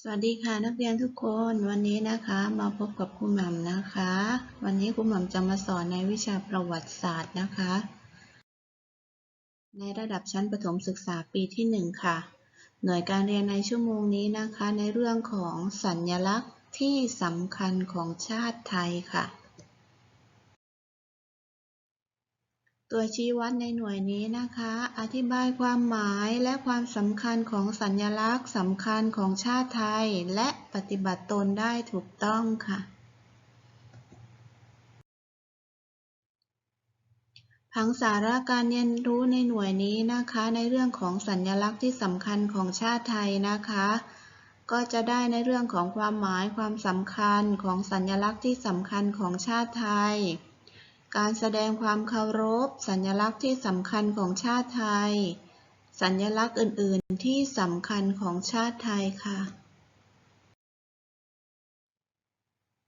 สวัสดีค่ะนักเรียนทุกคนวันนี้นะคะมาพบกับครูหม่ำนะคะ วันนี้ครูหม่ำจะมาสอนในวิชาประวัติศาสตร์นะคะ ในระดับชั้นประถมศึกษาปีที่ 1 ค่ะ หน่วยการเรียนในชั่วโมงนี้นะคะ ในเรื่องของสัญลักษณ์ที่สำคัญของชาติไทยค่ะ ตัวชี้วัดในหน่วยนี้นะคะ อธิบายความหมายและความสำคัญของสัญลักษณ์สำคัญของชาติไทย และปฏิบัติตนได้ถูกต้องค่ะ ผังสาระการเรียนรู้ในหน่วยนี้นะคะ ในเรื่องของสัญลักษณ์ที่สำคัญของชาติไทยนะคะ ก็จะได้ในเรื่องของความหมายความสำคัญของสัญลักษณ์ที่สำคัญของชาติไทย การแสดงความเคารพ สัญลักษณ์ที่สำคัญของชาติไทย สัญลักษณ์อื่น ๆ ที่สำคัญของชาติไทยค่ะ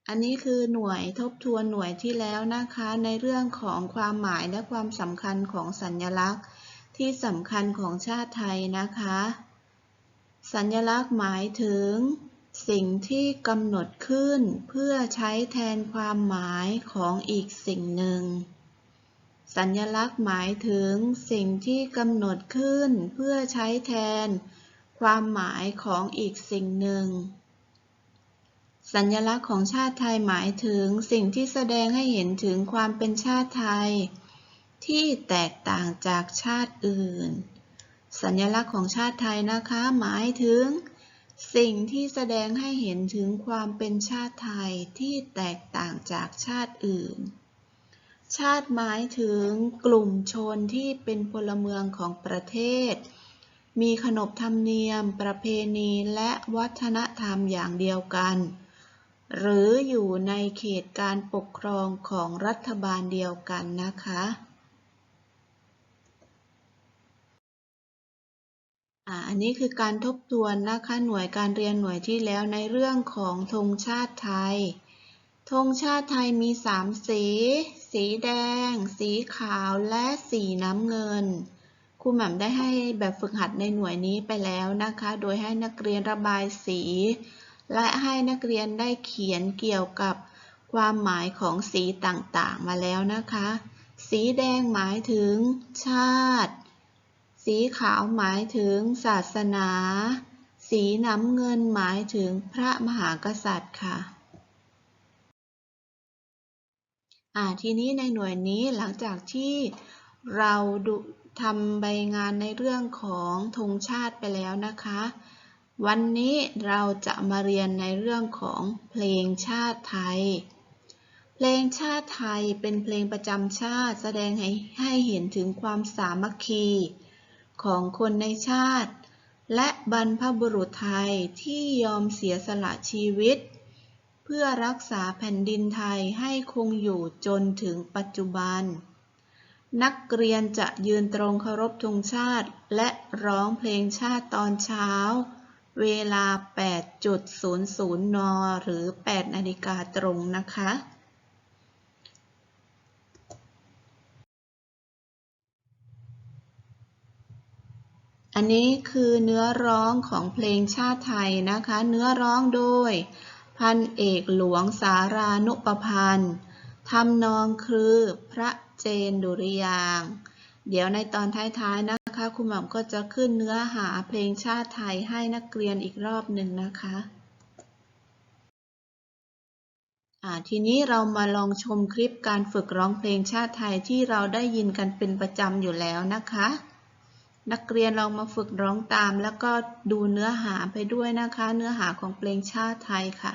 อันนี้คือหน่วยทบทวนหน่วยที่แล้วนะคะ ในเรื่องของความหมายและความสำคัญของสัญลักษณ์ที่สำคัญของชาติไทยนะคะ สัญลักษณ์หมายถึง สิ่งที่กำหนดขึ้นเพื่อใช้แทนความหมายของอีกสิ่งหนึ่ง สัญลักษณ์หมายถึงสิ่งที่กำหนดขึ้นเพื่อใช้แทนความหมายของอีกสิ่งหนึ่ง สัญลักษณ์ของชาติไทยหมายถึงสิ่งที่แสดงให้เห็นถึงความเป็นชาติไทย ที่แตกต่างจากชาติอื่น สัญลักษณ์ของชาติไทยนะคะหมายถึง สิ่งที่แสดงให้เห็นถึงความเป็นชาติไทยที่แตกต่างจากชาติอื่น ชาติหมายถึงกลุ่มชนที่เป็นพลเมืองของประเทศ มีขนบธรรมเนียม ประเพณีและวัฒนธรรมอย่างเดียวกัน หรืออยู่ในเขตการปกครองของรัฐบาลเดียวกันนะคะ อันนี้คือการทบทวนนะคะหน่วยการเรียนหน่วยที่แล้วในเรื่องของธงชาติไทย ธงชาติไทยมี 3 สี สีแดง สีขาวและสีน้ำเงิน ครูหม่มได้ให้แบบฝึกหัดในหน่วยนี้ไปแล้วนะคะ โดยให้นักเรียนระบายสี และให้นักเรียนได้เขียนเกี่ยวกับความหมายของสีต่างๆ มาแล้วนะคะ สีแดงหมายถึงชาติ สีขาวหมายถึงศาสนา สีน้ำเงินหมายถึงพระมหากษัตริย์ค่ะทีนี้ในหน่วยนี้หลังจากที่เราดูทำใบงานในเรื่องของธงชาติไปแล้วนะคะ วันนี้เราจะมาเรียนในเรื่องของเพลงชาติไทย เพลงชาติไทยเป็นเพลงประจำชาติแสดงให้ให้เห็นถึงความสามัคคี ของคนในชาติ และบรรพบุรุษไทยที่ยอมเสียสละชีวิต เพื่อรักษาแผ่นดินไทยให้คงอยู่จนถึงปัจจุบัน นักเรียนจะยืนตรงเคารพธงชาติ และร้องเพลงชาติตอนเช้า เวลา 8.00 น หรือ 8 นาฬิกาตรงนะคะ อันนี้คือเนื้อร้องของเพลงชาติไทยนะคะ เนื้อร้องโดย พันเอกหลวงสารานุปพันธ์ทำนองคือพระเจนดุริยางเดี๋ยวในตอนท้ายๆนะคะคุณหม่อมก็จะขึ้นเนื้อหาเพลงชาติไทยให้นักเรียนอีกรอบหนึ่งนะคะทีนี้เรามาลองชมคลิปการฝึกร้องเพลงชาติไทยที่เราได้ยินกันเป็นประจำอยู่แล้วนะคะ นักเรียนลองมาฝึกร้องตาม แล้วก็ดูเนื้อหาไปด้วยนะคะ เนื้อหาของเพลงชาติไทยค่ะ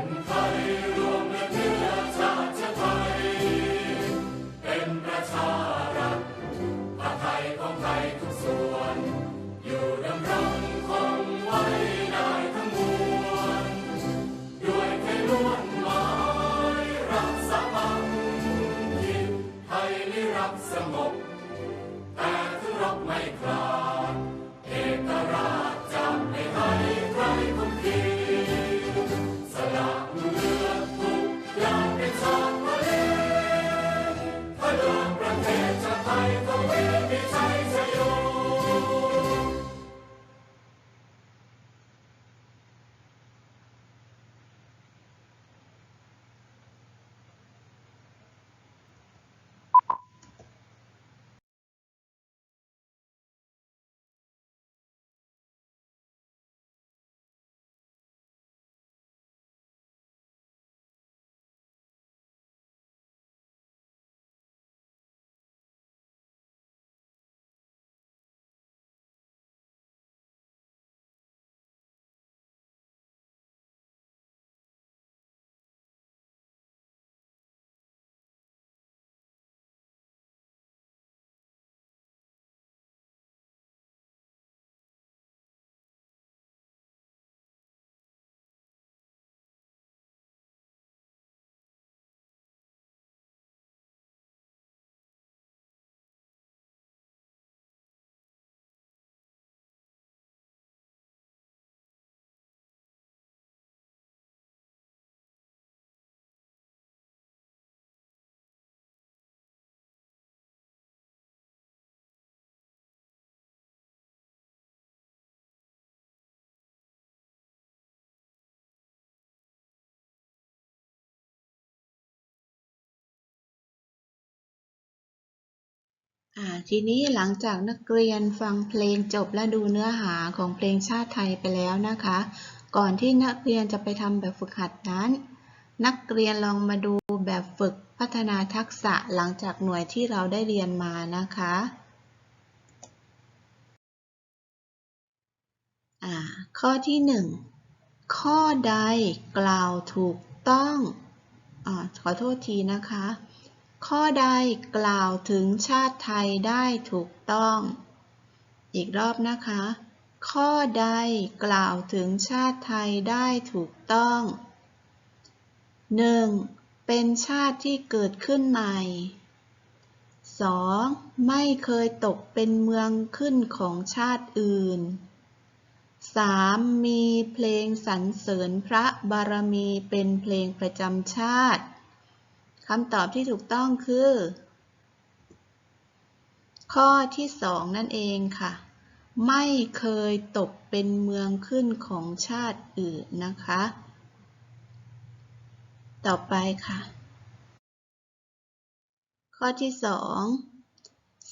ทีนี้หลังจากนักเรียนฟังเพลงจบและดูเนื้อหาของเพลงชาติไทยไปแล้วนะคะ ก่อนที่นักเรียนจะไปทำแบบฝึกหัดนั้น นักเรียนลองมาดูแบบฝึกพัฒนาทักษะหลังจากหน่วยที่เราได้เรียนมานะคะอ่าข้อที่ 1 ข้อใดกล่าวถูกต้องอ่าขอโทษทีนะคะ ข้อใดกล่าวถึงชาติไทยได้ถูกต้อง อีกรอบนะคะ ข้อใดกล่าวถึงชาติไทยได้ถูกต้อง 1. เป็นชาติที่เกิดขึ้นใหม่ 2. ไม่เคยตกเป็นเมืองขึ้นของชาติอื่น 3. มีเพลงสรรเสริญพระบารมีเป็นเพลงประจำชาติ คำตอบที่ถูกต้องคือ ข้อที่สองนั่นเองค่ะ ไม่เคยตกเป็นเมืองขึ้นของชาติอื่นนะคะ ต่อไปค่ะ ข้อที่สอง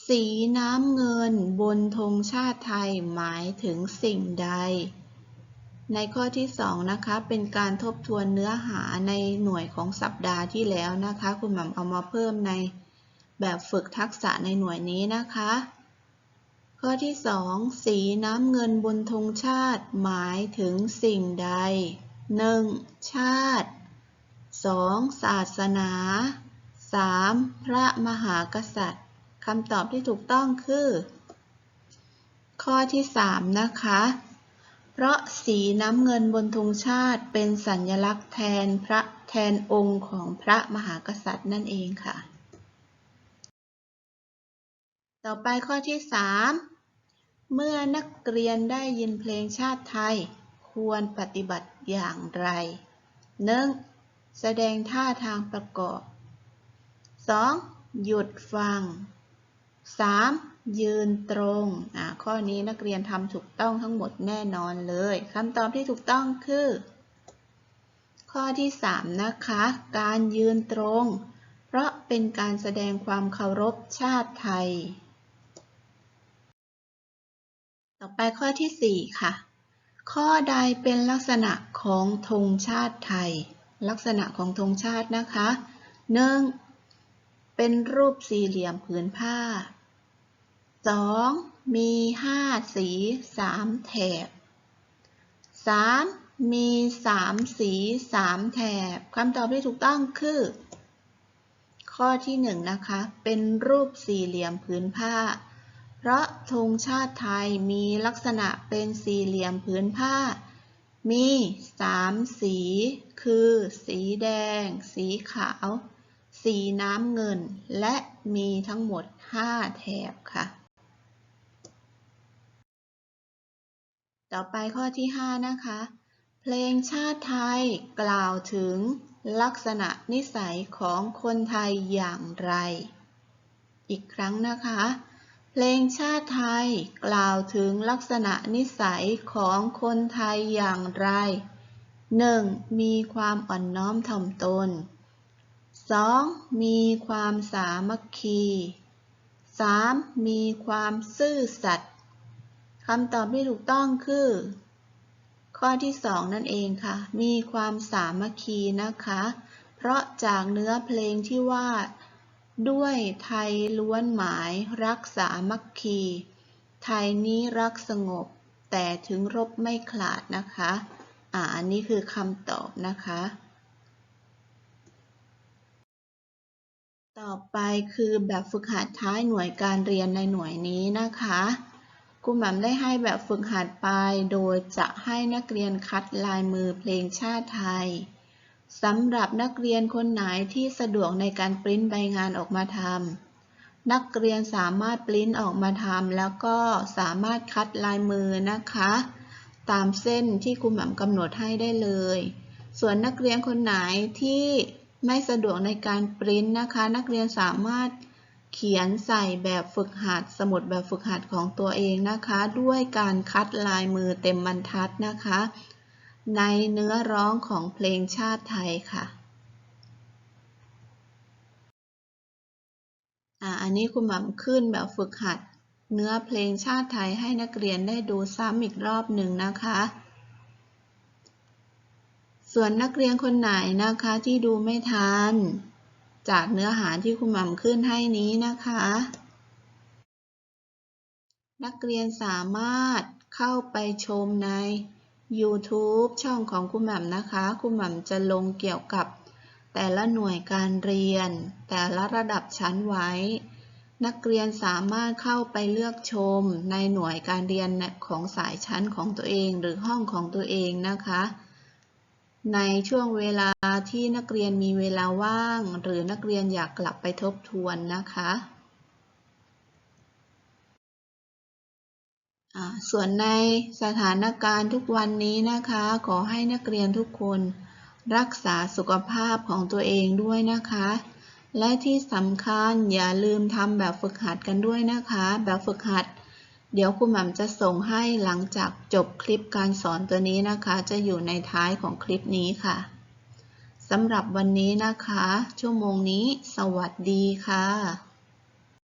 สีน้ำเงินบนธงชาติไทยหมายถึงสิ่งใด ในข้อที่สองนะคะ เป็นการทบทวนเนื้อหาในหน่วยของสัปดาห์ที่แล้วนะคะ คุณหม่ำเอามาเพิ่มในแบบฝึกทักษะในหน่วยนี้นะคะ ข้อที่สองสีน้ำเงินบนธงชาติหมายถึงสิ่งใด 1. ชาติ 2. ศาสนา 3. พระมหากษัตริย์คำตอบที่ถูกต้องคือ ข้อที่ 3 นะคะ เพราะสีน้ำเงินบนธงชาติเป็นสัญลักษณ์แทนพระแทนองค์ของพระมหากษัตริย์นั่นเองค่ะ ต่อไปข้อที่ 3 เมื่อนักเรียนได้ยินเพลงชาติไทย ควรปฏิบัติอย่างไร 1. แสดงท่าทางประกอบ 2. หยุดฟัง 3. ยืนตรงอ่าข้อนี้นักเรียนทำถูกต้องทั้งหมดแน่นอนเลยคำตอบที่ถูกต้องคือ ข้อที่ 3 นะคะ การยืนตรง เพราะเป็นการแสดงความเคารพชาติไทย ต่อไปข้อที่ 4 ค่ะ ข้อใดเป็นลักษณะของธงชาติไทย ลักษณะของธงชาตินะคะ 1. เป็นรูปสี่เหลี่ยมผืนผ้า 2. มี5สี3แถบ 3. มี3สี3แถบคำตอบที่ถูกต้องคือ ข้อที่1นะคะ เป็นรูปสี่เหลี่ยมผืนผ้า เพราะธงชาติไทยมีลักษณะเป็นสี่เหลี่ยมผืนผ้า มี3สี คือ สีแดง สีขาว สีน้ำเงิน และมีทั้งหมด5แถบค่ะ ต่อไปข้อที่ 5 นะคะ เพลงชาติไทยกล่าวถึงลักษณะนิสัยของคนไทยอย่างไร อีกครั้งนะคะ เพลงชาติไทยกล่าวถึงลักษณะนิสัยของคนไทยอย่างไร 1. มีความอ่อนน้อมถ่อมตน 2. มีความสามัคคี 3. มีความซื่อสัตย์ คำตอบที่ถูกต้องคือ ข้อที่ 2 นั่นเองค่ะ มีความสามัคคีนะคะ เพราะจากเนื้อเพลงที่ว่า ด้วยไทยล้วนหมายรักสามัคคี ไทยนี้รักสงบ แต่ถึงรบไม่ขลาดนะคะอ่าอันนี้คือคำตอบนะคะ ต่อไปคือแบบฝึกหัดท้ายหน่วยการเรียนในหน่วยนี้นะคะ ครูหม่ำได้ให้แบบฝึกหัดไป โดยจะให้นักเรียนคัดลายมือเพลงชาติไทยสำหรับนักเรียนคนไหนที่สะดวกในการปริ้นใบงานออกมาทำนักเรียนสามารถปริ้นออกมาทำแล้วก็สามารถคัดลายมือนะคะ ตามเส้นที่ครูหม่ำกำหนดให้ได้เลย ส่วนนักเรียนคนไหนที่ไม่สะดวกในการปริ้นนะคะ นักเรียนสามารถ เขียนใส่แบบฝึกหัดสมุดแบบฝึกหัดของตัวเองนะคะ ด้วยการคัดลายมือเต็มบรรทัดนะคะ ในเนื้อร้องของเพลงชาติไทยค่ะอ่าอันนี้คุณหม่ำขึ้นแบบฝึกหัด เนื้อเพลงชาติไทยให้นักเรียนได้ดูซ้ำอีกรอบหนึ่งนะคะ ส่วนนักเรียนคนไหนนะคะที่ดูไม่ทัน จากเนื้อหาที่คุณหม่ำขึ้นให้นี้นะคะ นักเรียนสามารถเข้าไปชมใน YouTube ช่องของคุณหม่ำนะคะ คุณหม่ำจะลงเกี่ยวกับแต่ละหน่วยการเรียน แต่ละระดับชั้นไว้ นักเรียนสามารถเข้าไปเลือกชมในหน่วยการเรียนของสายชั้นของตัวเอง หรือห้องของตัวเองนะคะ ในช่วงเวลาที่นักเรียนมีเวลาว่าง หรือนักเรียนอยากกลับไปทบทวนนะคะส่วนในสถานการณ์ทุกวันนี้นะคะ ขอให้นักเรียนทุกคนรักษาสุขภาพของตัวเองด้วยนะคะ และที่สำคัญอย่าลืมทำแบบฝึกหัดกันด้วยนะคะ แบบฝึกหัด เดี๋ยวคุณหม่ำจะส่งให้หลังจากจบคลิปการสอนตัวนี้นะคะ จะอยู่ในท้ายของคลิปนี้ค่ะสำหรับวันนี้นะคะ ชั่วโมงนี้ สวัสดีค่ะ